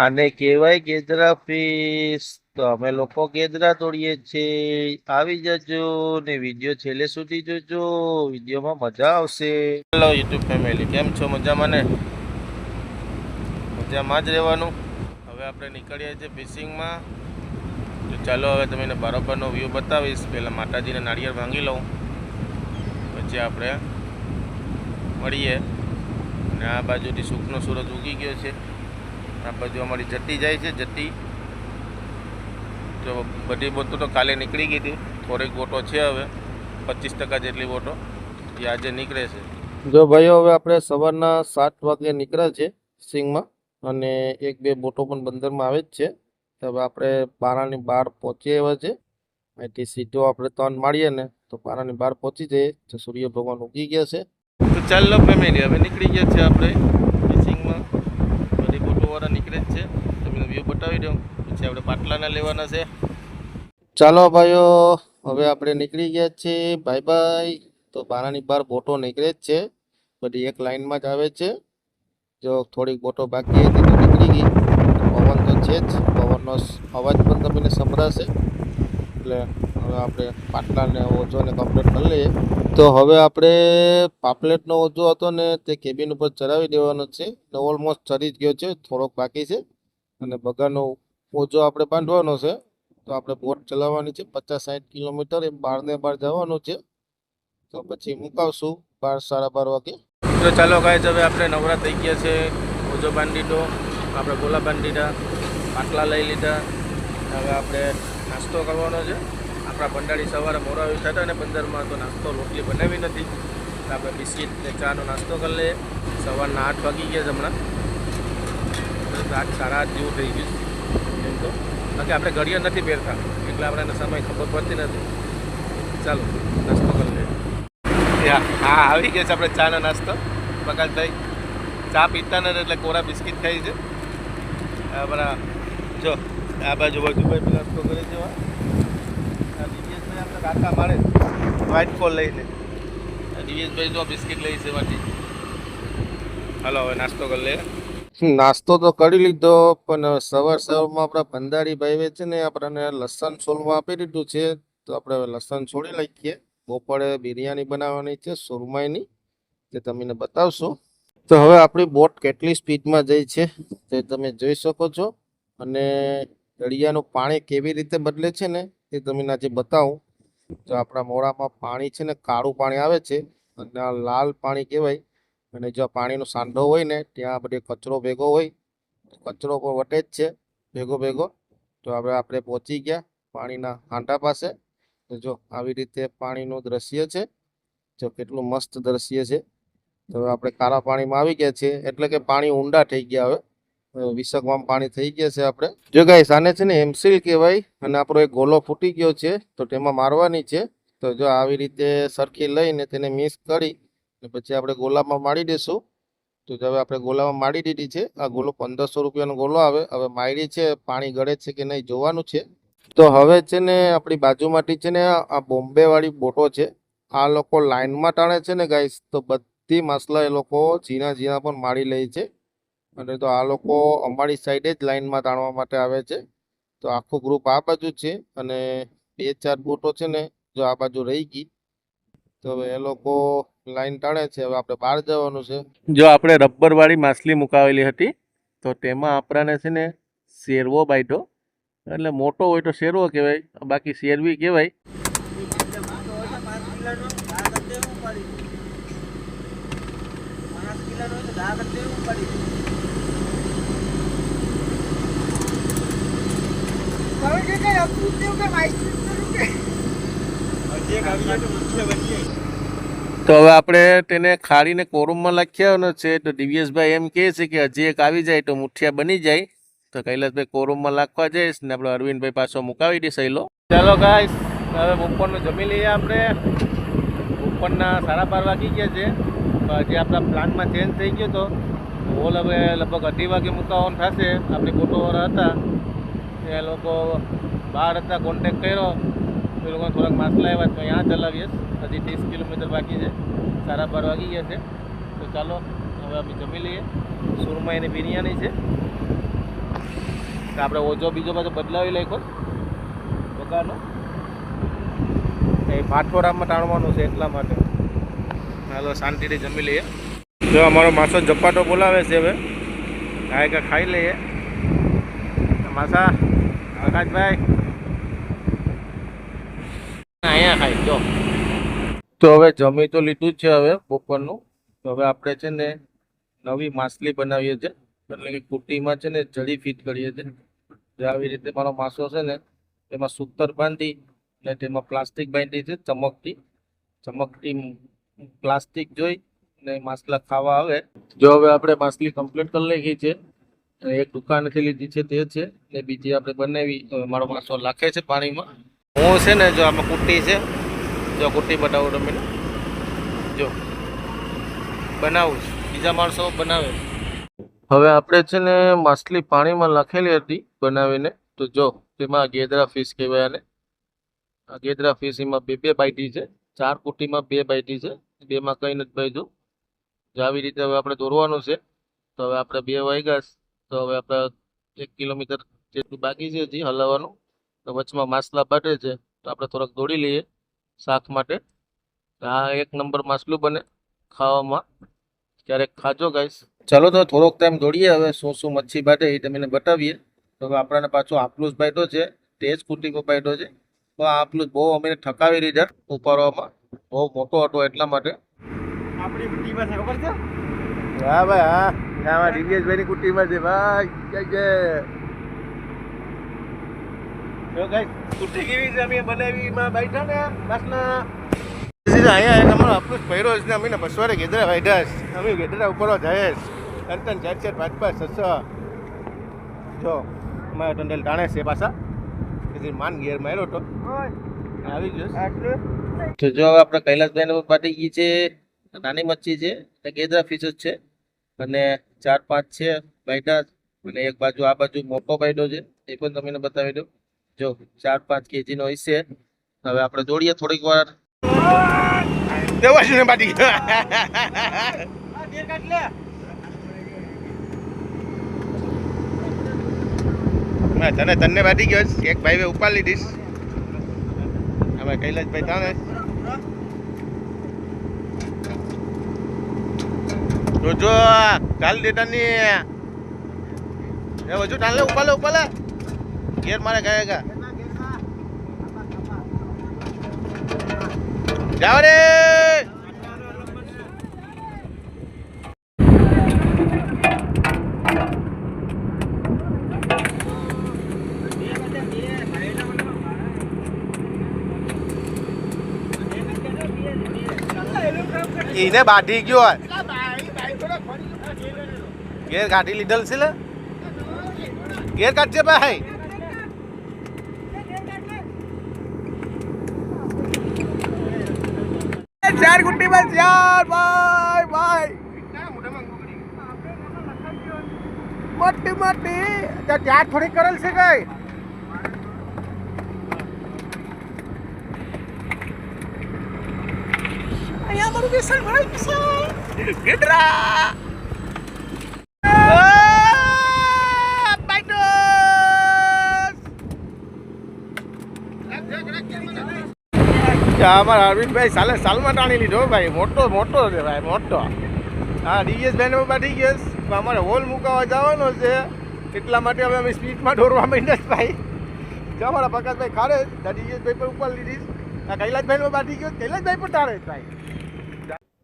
આને કહેવાય ગેદરા ફીસ તો અમે લોકો ગેદરા તોડીએ છીએ. આવી જજો ને વીડિયો છેલ્લે સુધી જોજો. વિડીયોમાં મજા આવશે. હેલો યુટ્યુબ ફેમિલી, કેમ છો? મજામાં ને? મજામાં જ રહેવાનું. હવે આપણે નીકળીએ છીએ ફિશિંગમાં. તો ચાલો હવે તમને બરોબરનો વ્યૂ બતાવીશ. પહેલાં માતાજીને નાળિયેર ભાંગી લઉં. પછી આપણે મળીએ. અને આ બાજુથી સુખનો સૂરજ ઉગી ગયો છે. આ બાજુ અમારી જટ્ટી જાય છે જટ્ટી. તો બધી બોટો તો કાલે નીકળી ગઈ હતી. થોડીક બોટો છે હવે. પચીસ ટકા જેટલી બોટો એ આજે નીકળે છે. જો ભાઈઓ હવે આપણે સવારના સાત વાગે નીકળ્યા છે સિંગમાં અને એક બે બોટો પણ બંદરમાં આવે જ છે. તો હવે આપણે બારાની બહાર પહોંચી આવ્યા છે અહીંથી સીધો આપણે તન મારીએ ને તો બારાની બહાર પહોંચી જઈએ. તો સૂર્ય ભગવાન ઉગી ગયા છે. તો ચાલો ફેમિલી હવે નીકળી ગયા છે આપણે ફિશિંગમાં બધી બોટોવાળા નીકળે જ છે તમને વ્યૂ બતાવી દઉં. પછી આપણે પાટલાના લેવાના છે. ચાલો ભાઈઓ, હવે આપણે નીકળી ગયા છીએ. Bye bye. તો બારાની બહાર બોટો નીકળે જ છે. બધી એક લાઇનમાં જ આવે છે. જો થોડીક બોટો બાકી હતી તો નીકળી ગઈ. પવન તો છે જ. પવનનો અવાજ પણ તમને સંભળાશે. એટલે હવે આપણે પાટલાને ઓછોને કમ્પ્લીટ કરી લઈએ. તો હવે આપણે પાપલેટનો ઓજો હતો ને તે કેબિન ઉપર ચડાવી દેવાનો છે. ને ઓલમોસ્ટ ચડી જ ગયો છે. થોડોક બાકી છે. અને બગાનો ઓજો આપણે બાંધવાનો છે, તો આપણે બોટ ચલાવવાની છે, પચાસ સાઠ કિલોમીટર, એ બાર ને બાર જવાનું છે. તો પછી મુકાવશું બાર, સાડા બાર વાગે. તો ચાલો કાંઈ હવે આપણે નવરા થઈ ગયા છે, ઓજો બાંધી દીધો આપણે ગોલા બાંધી દીધા પાટલા લઈ લીધા, હવે આપણે નાસ્તો કરવાનો છે. આપણા ભંડારી સવારે મોરા ઉઠ્યા હતા ને પંદરમાં તો નાસ્તો, રોટલી બનાવી નથી. આપણે બિસ્કિટ ને ચાનો નાસ્તો કરી લઈએ. સવારના આઠ વાગી ગયા છે હમણાં. તો આઠ સાડા આઠ જેવું થઈ ગયું એમ તો. બાકી આપણે ઘડિયાળ નથી પહેરતા. એટલે આપણને સમય ખબર પડતી નથી. ચાલો, નાસ્તો કરી લઈએ. હા આવી ગયા છે આપણે ચાનો નાસ્તો. પ્રકાશભાઈ ચા પીતા નથી એટલે કોરા બિસ્કિટ ખાઈ છે. આપણા જો, આ બાજુ વજુભાઈ પણ નાસ્તો કરે છે વા. દિવ્યેશભાઈ આપણે કાકા મારે વ્હાઈટ કોલ લઈને. દિવ્યેશભાઈ જો બિસ્કિટ લઈ છે માટી હલો, હવે નાસ્તો કરી લે નાસ્તો તો કરી લીધો, પણ સવાર સવારમાં આપણા ભંડારી ભાઈ છે ને, આપણને લસણ સોલમાં આપી દીધું છે, તો આપણે હવે લસણ છોડી લઈએ. બપોરે બિરયાની બનાવવાની છે, સુરમાઈની તે તમને બતાવશું. તો હવે આપણી બોટ કેટલી સ્પીડમાં જઈ છે, તે તમે જોઈ શકો છો. અને દરિયાનું પાણી કેવી રીતે બદલે છે ને એ તમને આજે બતાવું. તો આપણા મોડામાં પાણી છે ને, કાળું પાણી આવે છે, અને આ લાલ પાણી કહેવાય અને જો પાણીનો સાંઢો હોય ને, ત્યાં બધે કચરો ભેગો હોય, કચરો પણ વટે જ છે, ભેગો ભેગો. તો હવે આપણે પહોંચી ગયા પાણીના હાંડા પાસે. તો જો આવી રીતે પાણીનું દ્રશ્ય છે, જો કેટલું મસ્ત દ્રશ્ય છે. તો હવે આપણે કાળા પાણીમાં આવી ગયા છીએ, એટલે કે પાણી ઊંડા થઈ ગયા હવે. વિસકવામાં પાણી થઈ ગયા છે આપણે. જો ગાઈસ આને છે ને એમસીલ કહેવાય, અને આપણો એક ગોલો ફૂટી ગયો છે, તો તેમાં મારવાની છે. તો જો આવી રીતે સરખી લઈને તેને મિક્સ કરી પછી આપણે ગોલામાં માળી દઈશું તો હવે આપણે ગોલામાં માડી દીધી છે, આ ગોલો પંદરસો રૂપિયાનો ગોલો આવે. હવે મારી છે, પાણી ગળે છે કે નહીં જોવાનું છે. તો હવે છે ને આપણી બાજુમાંથી છે ને આ બોમ્બે વાળી બોટો છે, આ લોકો લાઈનમાં ટાણે છે ને ગાઈસ, તો બધી માસલા એ લોકો ઝીણા ઝીણા પણ માળી લે છે. અને તો આ લોકો અમારી સાઈડે જ લાઈનમાં તાણવા માટે આવે છે. તો આખું ગ્રુપ આ બાજુ છે અને બે ચાર બોટો છે ને જો આ બાજુ રહી ગઈ. તો હવે એ લોકો લાઈન તણે છે હવે આપણે બહાર જવાનું છે. જો આપણે રબર વાળી માછલી મુકાવેલી હતી તો તેમાં આપણાને છે ને શેરવો બાઈટો એટલે મોટો હોય તો શેરવો કહેવાય બાકી શેરવી કહેવાય. તો હવે આપણે તેને ખાડીને કોરમમાં લખ્યાનો છે તો દિવ્યેશભાઈ એમ કહે છે કે હજી એક આવી જાય તો મુઠિયા બની જાય. તો કૈલાસભાઈ કોરમમાં લખવા જઈશ ને આપણે અરવિંદભાઈ પાછો મુકાવી દઈશ સહેલો ચાલો ગાઈશ હવે બપોરનું જમી લઈએ આપણે. બપોરના સાડા બાર વાગી ગયા છે. તો હજી આપણા પ્લાનમાં ચેન્જ થઈ ગયો તો. હોલ હવે લગભગ અઢી વાગે મુકાવવાનું થશે. આપણી ફોટોવાળા હતા. એ લોકો બહાર હતા કોન્ટેક કર્યો. લોકોને થોડાક માસલા આવ્યા તો અહીંયા ચલાવીએ હજી ત્રીસ કિલોમીટર બાકી છે. સારા બાર વાગી ગયા છે. તો ચાલો, હવે અમે જમી લઈએ. સુરમા એની બિરયાની છે. આપણે ઓજો બીજો બધો બદલાવી લઈ કોઈ બગાનો એ ભાટોરામાં ટાણવાનું છે એટલા માટે. ચાલો શાંતિથી જમી લઈએ. જો અમારો માસો ઝપાટો બોલાવે છે હવે. કાંઈ ખાઈ લઈએ. માસા, આકાશભાઈ અહીંયા ખાઈ જો. તો હવે જમી તો લીધું જ છે હવે બપોરનું. તો હવે આપણે છે ને નવી માછલી બનાવીએ છીએ એટલે કે કુટીમાં છે ને જડી ફીટ કરીએ છીએ જે આવી રીતે મારો માસો છે ને તેમાં સૂતર બાંધી ને તેમાં પ્લાસ્ટિક બાંધી છે ચમકતી. ચમકતી પ્લાસ્ટિક જોઈ ને માછલા ખાવા આવે. જો હવે આપણે માછલી કમ્પ્લીટ કરી ગઈ છે. એક દુકાનથી લીધી છે તે છે. ને બીજી આપણે બનાવી. મારો માસો લાખે છે પાણીમાં. હું છે ને જો આમાં કુટ્ટી છે જો કુટી બનાવો તમને જો. બનાવું. બીજા માણસો બનાવે. હવે આપણે છે ને માછલી પાણીમાં લખેલી હતી બનાવીને. તો જો, તેમાં ગેદરા ફિશ કહેવાય અને ગેદરા ફિશ એમાં બે બે બાઈટી છે. ચાર કુટીમાં બે બાઈટી છે. બેમાં કંઈ નથી બાજુ જો આવી રીતે હવે આપણે દોરવાનું છે, તો હવે આપણે બે વાગ્યા. તો હવે આપણે એક કિલોમીટર જેટલું બાકી છે હજી હલાવવાનું. તો વચમાં માછલા બાટે છે. તો આપણે થોડાક દોડી લઈએ. શાક માટે. આ એક નંબર માછલું બને ખાવામાં. ક્યારેક ખાજો ગાઈશ ચાલો તો થોડોક ટાઈમ દોડીએ. હવે શું શું મચ્છી બાટે એ તમને બતાવીએ. તો હવે આપણને પાછો આપલુસ બાઈટો છે. તેજ કુટીકો બાઈટો છે. તો આ આપલુસ બહુ અમે ઠકાવી દીધા ઉપાડવામાં. બહુ મોટો હતો એટલા માટે. આપણી કુટીમાં છે ખબર છે? હા ભાઈ હા. આમાં દિવ્યેશભાઈની કુટીમાં છે. ભાઈ જય જય. જો ગાઈસ કુટી કેવી છે? અમે બનાવીમાં બેઠા ને અહીંયા અમારો પહેરો છે ને અમે બસવારે ગેદરા વાઢ્યા છે. અમે ગેદરા ઉપર જાય ત્રણ ત્રણ ચાર ચાર પાંચ પાંચ છ છ. જો મારા ટંડેલ ટાણે છે પાછા. પછી માન ગેર માર્યો તો. આવી ગયો તો જો હવે આપણે કૈલાસભાઈને પાટી ગઈ છે નાની મચ્છી છે એટલે ગેદરા ફિશ જ છે. અને ચાર પાંચ છે બેઠા અને એક બાજુ આ બાજુ મોટો બેઠો છે એ પણ તમને બતાવી દઉં. જો ચાર પાંચ કેજી નો હશે હવે આપણે દોડીએ થોડીક વાર દેવાશીને બાટી તને તને બાટી ગયો એક ભાઈ ઉપાડી લીધીશ હવે કૈલાસભાઈ તાને જોજો ચાલ દેતાની એ હજુ ટાલે ઉપાલે ઉપાલે મારે ગયા ગયા જાવ રે. એને બાઢી ગયો ઘેર કાઢી લીધેલ છે ગેર કાઢજે ભાઈ. ચાર ગુટ્ટી બસ, યાર, ભાઈ ભાઈ. મોટી મોટી. ત્યાં થોડી કરેલ છે કઈ? અહીંયા મારું બેસણ ભરાય છે. ગેડરા અમારા અરવિંદભાઈ સાલે સાલમાં ટાણી લીધો ભાઈ. મોટો મોટો છે ભાઈ, મોટો. હા ડીએસ ભાઈને બાટી ગયો અમારે હોલ મુકાવા જવાનો છે. એટલા માટે હવે અમે સ્પીડમાં દોરવા માંડ્યા ભાઈ. જો અમારા પ્રકાશભાઈ ખાડે ડીએસ ભાઈ પર ઉપર લીધી આ કૈલાસભાઈ બાટી ગયો કૈલાસભાઈ પણ ટાળે ભાઈ.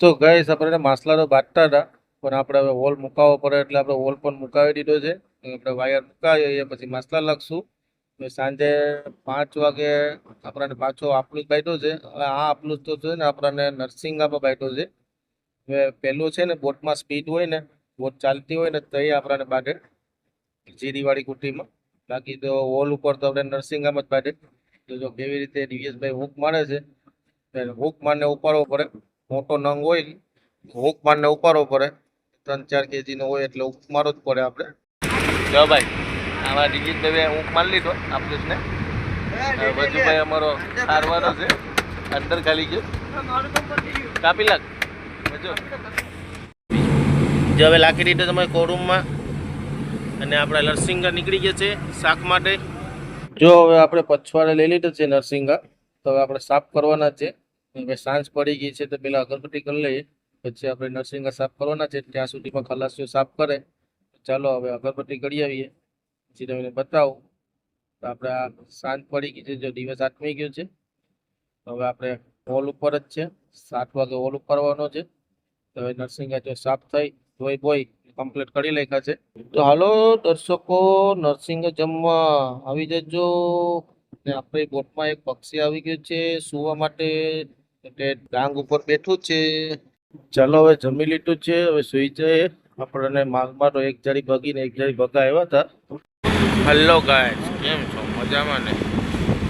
તો ગઈ આપણે માસલા તો બાંધતા હતા, પણ આપણે હવે હોલ મુકાવવો પડે એટલે આપણે હોલ પણ મુકાવી દીધો છે. આપણે વાયર મુકાવીએ, પછી માસલા લખશું. સાંજે પાંચ વાગે આપણને પાછો આપણું જ બાંધ્યો છે. આ જ તો છે ને, આપણને નરસિંગામાં બાંધ્યો છે. હવે પહેલું છે ને, બોટમાં સ્પીડ હોય ને, બોટ ચાલતી હોય ને, તો એ આપણને બાંધે. જીરીવાળી કુટીમાં બાકી તો હોલ ઉપર તો આપણે નરસિંગામાં જ બાંધે. તો જો કેવી રીતે ડીવીએસભાઈ હુક મારે છે હુક મારને ઉપાડવો પડે. મોટો નંગ હોય, હૂક મારને ઉપાડવો પડે. ત્રણ ચાર કેજીનો હોય એટલે હુક મારો જ પડે આપણે. જો ભાઈ આમાં દિગ્વિજભાઈ હું મારી લીધો આપણે વજુભાઈ અમારો હારવાનો છે. અંદર ખાલી ગયો. કાપી લાગ. જો જો હવે લાખી દીધો તમે કોરૂમમાં અને આપણા નરસિંગા નીકળી ગયા છે શાક માટે. જો હવે આપણે પછવાડે લઈ લીધો છે નરસિંગા તો હવે આપણે સાફ કરવાના છે. હવે સાંજ પડી ગઈ છે તો પેલા અગરબત્તી કરી લઈએ. પછી આપણે નરસિંગા સાફ કરવાના છે. ત્યાં સુધીમાં ખલાસીઓ સાફ કરે. ચાલો હવે અગરબત્તી કરી આવીએ. પછી તમને બતાવું. તો આપણે આ સાંજ પડી ગઈ છે, જો દિવસ આઠમી ગયો છે. હવે આપણે હોલ ઉપર જ છે. સાત વાગે હોલ ઉપરવાનો છે. તો હવે નરસિંહા જો સાફ થઈ, ધોઈ બોઈ કમ્પ્લીટ કરી નાખ્યા છે. તો હાલો દર્શકો, નરસિંહ જમવા આવી જજો. ને આપણી બોટમાં એક પક્ષી આવી ગયું છે, સુવા માટે. એટલે ડાંગ ઉપર બેઠું છે. ચાલો હવે જમી લીધું છે, હવે સુઈ જઈએ. આપણને માગમાં તો એક જારી ભગીને એક જારી ભગા આવ્યા હતા. હલો ગાય કેમ છો? મજામાં ને?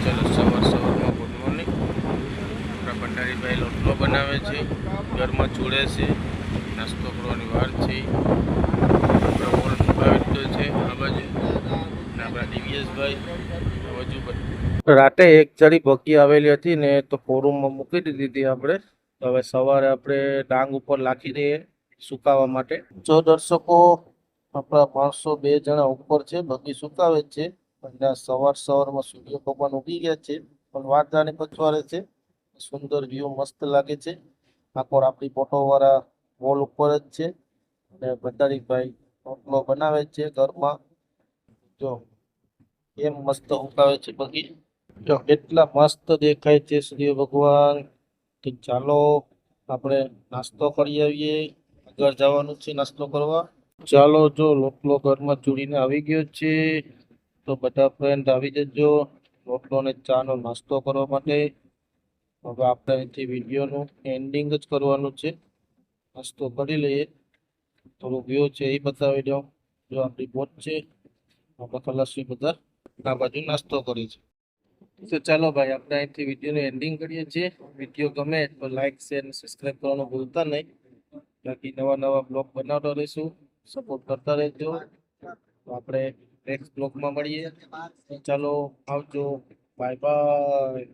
ચલો, સવાર સવારમાં ગુડ મોર્નિંગ. આપણા ભંડારીભાઈ લોટલો બનાવે છે, ઘરમાં ચૂડે છે, નાસ્તો કરવાની વાર છે. આપણો ઓલ મુકાવી છે, આ બાજુ. આપણા દિવ્યેશભાઈ બાજુ રાતે એક ચડી બકી આવેલી હતી ને તો ફોરૂમમાં મૂકી દીધી હતી આપણે. હવે સવારે આપણે ડાંગ ઉપર લાખી દઈએ, સુકાવા માટે. જો દર્શકો આપણા માણસો બે જણા ઉપર છે, બગી સુકાવે છે. અને સવાર સવારમાં સૂર્ય ભગવાન ઉગી ગયા છે, પણ વાંધાને પછવાડે છે. સુંદર વ્યૂ મસ્ત લાગે છે. આખોર આપણી ફોટો વાળા વોલ ઉપર જ છે. અને ભંડારીભાઈ રોટલો બનાવે છે ઘરમાં. જો એમ મસ્ત ઉકાવે છે બગી? જો, કેટલા મસ્ત દેખાય છે સૂર્ય ભગવાન. કે ચાલો, આપણે નાસ્તો કરી આવીએ. આગળ જવાનું છે નાસ્તો કરવા. ચાલો, જો લોટલો ઘરમાં ચૂડીને આવી ગયો છે, તો બધા ફ્રેન્ડ આવી જજો. લોકલોને ચાનો નાસ્તો કરવા માટે. હવે આપણે અહીંથી વિડીયોનું એન્ડિંગ જ કરવાનું છે. નાસ્તો કરી લઈએ. થોડું વ્યૂ છે, એ બતાવી દઉં. જો આપણી બોટ છે, આપણે ખલાસી બધા આ બાજુ નાસ્તો કરી છે તો ચાલો ભાઈ, આપણે અહીંથી વિડીયોનું એન્ડિંગ કરીએ છીએ. વીડિયો ગમે તો લાઇક શેર અને સબસ્ક્રાઈબ કરવાનું ભૂલતા નહીં. બાકી નવા નવા બ્લોગ બનાવતા રહીશું. સપોર્ટ કરતા રહેજો. આપણે નેક્સ્ટ બ્લોગમાં મળીએ. ચાલો આવજો. Bye bye